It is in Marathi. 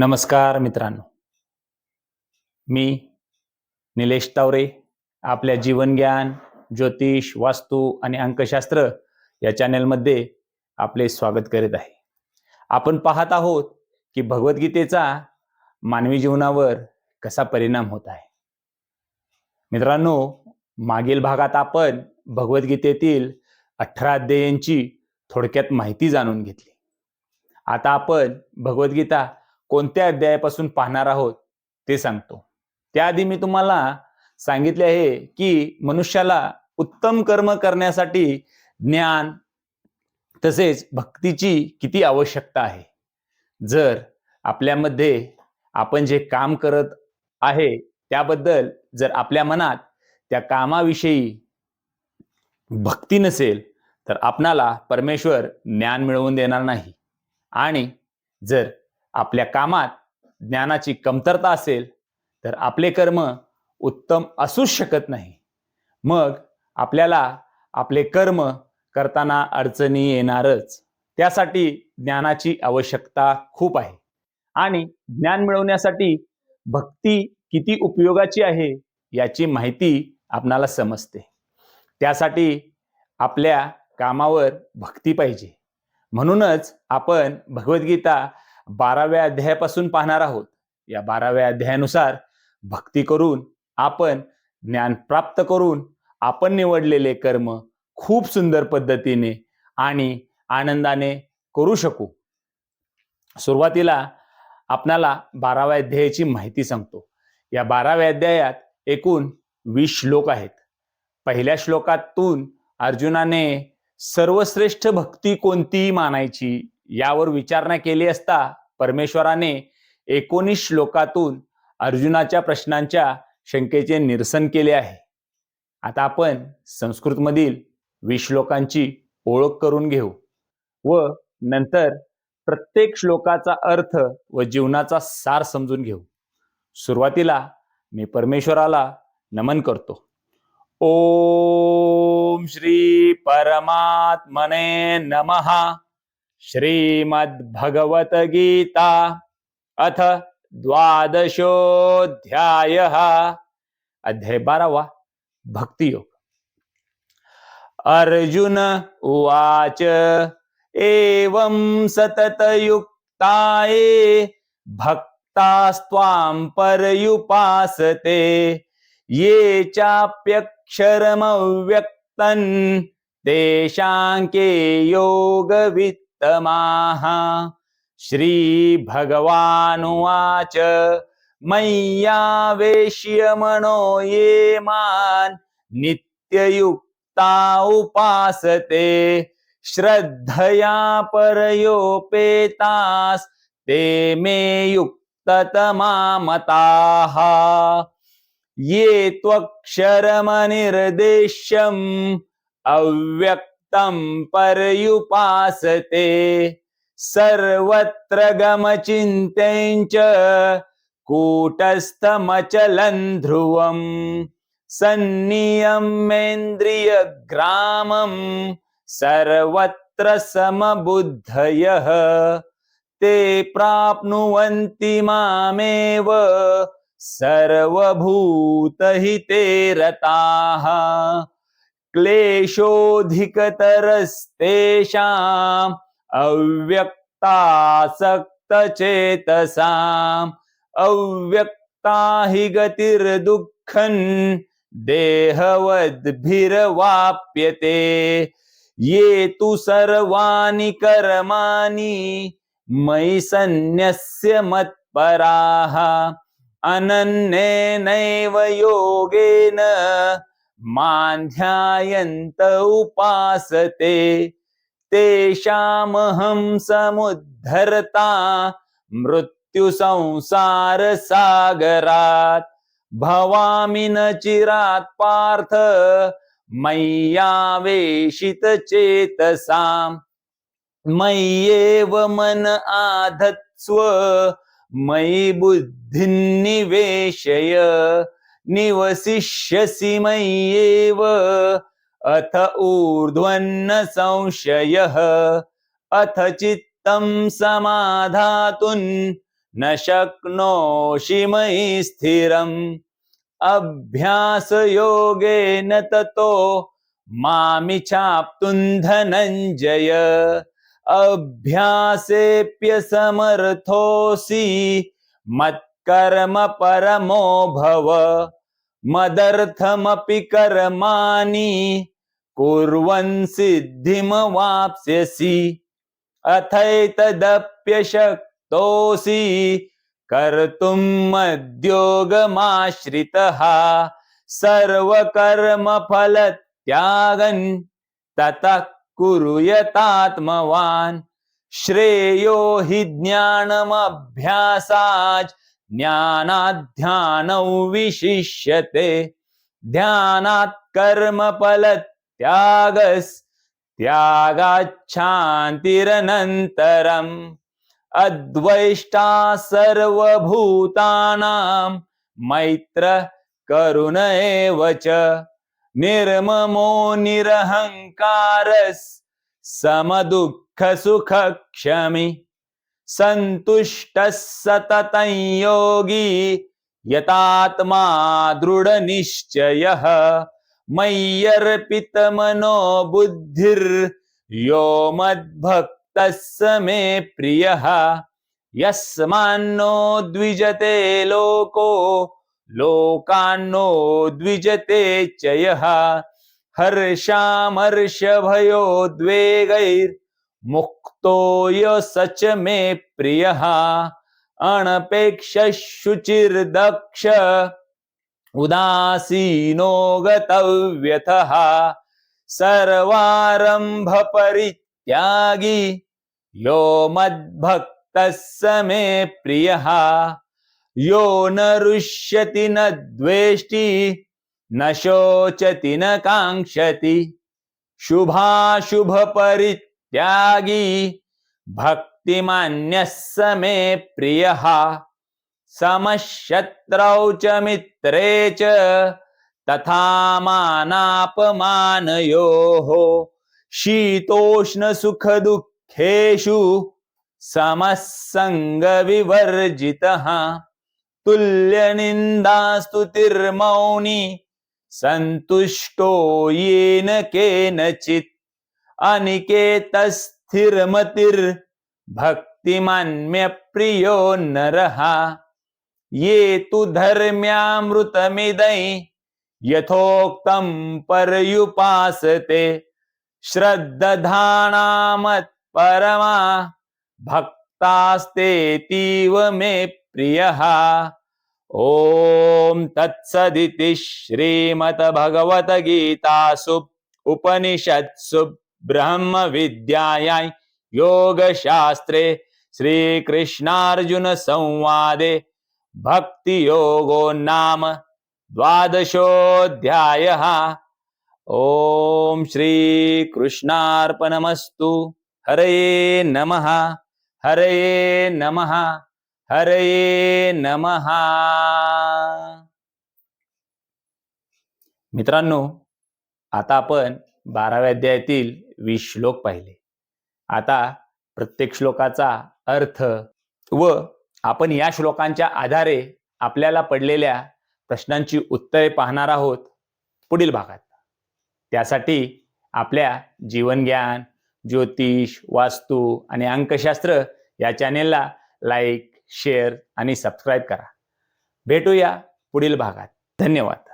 नमस्कार मित्रांनो. मी निलेश तावरे आपल्या जीवनज्ञान ज्योतिष वास्तू आणि अंकशास्त्र या चॅनेलमध्ये आपले स्वागत करीत आहे. आपण पाहत आहोत की भगवद्गीतेचा मानवी जीवनावर कसा परिणाम होत आहे. मित्रांनो मागील भागात आपण भगवद्गीतेतील अठरा अध्यायांची थोडक्यात माहिती जाणून घेतली. आता आपण भगवद्गीता कोणत्या अध्यायापासून पाहणार आहोत ते सांगतो. त्याआधी मी तुम्हाला सांगितले आहे की मनुष्याला उत्तम कर्म करण्यासाठी ज्ञान तसेच भक्तीची किती आवश्यकता आहे. जर आपल्यामध्ये आपण जे काम करत आहे त्याबद्दल जर आपल्या मनात त्या कामाविषयी भक्ती नसेल तर आपणाला परमेश्वर ज्ञान मिळवून देणार नाही. आणि जर आपल्या कामात ज्ञानाची कमतरता असेल तर आपले कर्म उत्तम असूच शकत नाही. मग आपल्याला आपले कर्म करताना अडचणी येणारच. त्यासाठी ज्ञानाची आवश्यकता खूप आहे. आणि ज्ञान मिळवण्यासाठी भक्ती किती उपयोगाची आहे याची माहिती आपणाला समजते. त्यासाठी आपल्या कामावर भक्ती पाहिजे. म्हणूनच आपण भगवद्गीता बाराव्या अध्यायापासून पाहणार आहोत. या बाराव्या अध्यायानुसार भक्ती करून आपण ज्ञान प्राप्त करून आपण निवडलेले कर्म खूप सुंदर पद्धतीने आणि आनंदाने करू शकू. सुरुवातीला आपणाला बाराव्या अध्यायाची माहिती सांगतो. या बाराव्या अध्यायात एकूण वीस श्लोक आहेत. पहिल्या श्लोकातून अर्जुनाने सर्वश्रेष्ठ भक्ती कोणती मानायची यावर विचारणा केली असता परमेश्वराने एकोणीस श्लोकातून अर्जुनाच्या प्रश्नांच्या शंकेचे निरसन केले आहे. आता आपण संस्कृतमधील वीस श्लोकांची ओळख करून घेऊ व नंतर प्रत्येक श्लोकाचा अर्थ व जीवनाचा सार समजून घेऊ. सुरुवातीला मी परमेश्वराला नमन करतो. ओम श्री परमात्मने नमः. श्रीमद्भगवत गीता अथ द्वादशोध्याय अध्याय बारावा भक्तियोग। अर्जुन उवाच एवं सततयुक्ताये भक्तास्त्वां परयुपासते ये चाप्यक्षरमव्यक्तन् तेषां के उत्तमाः। श्रीभगवानुवाच मय्यावेश्य मनो ये मान् नित्ययुक्ता उपासते श्रद्धया परयोपेतास् ते मे युक्ततमा मताः ये त्वक्षरमनिर्देश्यम् अव्यक्तं तं पर्युपासते। सर्वत्र गमचिन्त्यञ्च च कूटस्थमचलं ध्रुवम् सन्नियमेन्द्रियग्रामं सर्वत्र समबुद्धयः। ते प्राप्नुवन्ति मामेव सर्वभूतहिते रताः। क्लेशोऽधिकतरस्तेषाम् अव्यक्तासक्तचेतसाम् अव्यक्ता हि गतिर्दुःखन् देहवद्भिर्वाप्यते। ये तु सर्वाणि कर्माणि मयि सन्न्यस्य मत्पराः अनन्येनैव योगेन माध्यायन्त उपासते तेषामहं समुद्धरता मृत्युसंसारसागरात् भवामि न चिरात् पार्थ मय्यावेशितचेतसाम् मय्येव मन आधत्स्व मयि बुद्धिन्निवेशय। निवसिष्यसि मय्येव अथ ऊर्ध्वन्न संशयः अथ चित्तं समाधातुन् न शक्नोषि मयि स्थिरम्। अभ्यासयोगेन ततो मामिच्छाप्तुं धनञ्जय। अभ्यासेऽप्यसमर्थोऽसि मत्कर्म परमो भव। मदर्थमपि कर्माणि कुर्वन् सिद्धिमवाप्स्यसि अथैतदप्यशक्तोऽसि कर्तुम् मद्योगमाश्रितः। सर्वकर्मफलत्यागन् ततः कुरुयतात्मवान् श्रेयो हि ज्ञानमभ्यासाच् ज्ञानाध्यानौ विशिष्यते। ध्यानात् कर्मफलत्यागस् त्यागाच्छान्तिरनन्तरम् अद्वैष्टा सर्वभूतानां मैत्र करुण एव च। निर्ममो निरहङ्कारस् समदुःखसुखक्षमि। संतुष्ट सततं योगी यतात्मा दृढनिश्चयः मय्यर्पितमनो बुद्धिर यो मद्भक्त मे प्रियः। यस्मान्नो द्विजते लोको लोकान्नो द्विजते च यः। हर्षामर्षभयोद्वेगैर्मुक्तो य स च मे प्रियः अनपेक्षः शुचिर्दक्ष उदासीनो गतव्यथः सर्वारंभ परित्यागी यो मद्भक्त स मे प्रियः यो न रुष्यति न द्वेष्टि न शोचति न काङ्क्षति शुभाशुभ त्यागी भक्तिमान्यः मे प्रियः। समशत्रौ च मित्रे च तथा मानापमानयोः। शीतोष्णसुखदुःखेषु समः तुल्यनिन्दास्तुतिर्मौनि सन्तुष्टो येन केनचित्। अनिकेतस्थिरमतिर्भक्तिमान्यप्रियो नरः। ये तु धर्म्यामृतमिदै यथोक्तं पर्युपासते। श्रद्दधानामत्परमा भक्तास्तेतीव मे प्रियः। ॐ तत्सदिति श्रीमद्भगवद्गीतासु उपनिषत्सु ब्रह्मविद्यायां योगशास्त्रे श्रीकृष्णार्जुनसंवादे भक्तियोगो नाम द्वादशोऽध्यायः। ॐ श्रीकृष्णार्पणमस्तु। हरये नमः। हरये नमः। हरये नमः। मित्रांनो आता आपण बाराव्या अध्यायातील वीस श्लोक पाहिले. आता प्रत्येक श्लोकाचा अर्थ व आपण या श्लोकांच्या आधारे आपल्याला पडलेल्या प्रश्नांची उत्तरे पाहणार आहोत पुढील भागात. त्यासाठी आपल्या जीवनज्ञान ज्योतिष वास्तू आणि अंकशास्त्र या चॅनेलला लाईक शेअर आणि सबस्क्राईब करा. भेटूया पुढील भागात. धन्यवाद.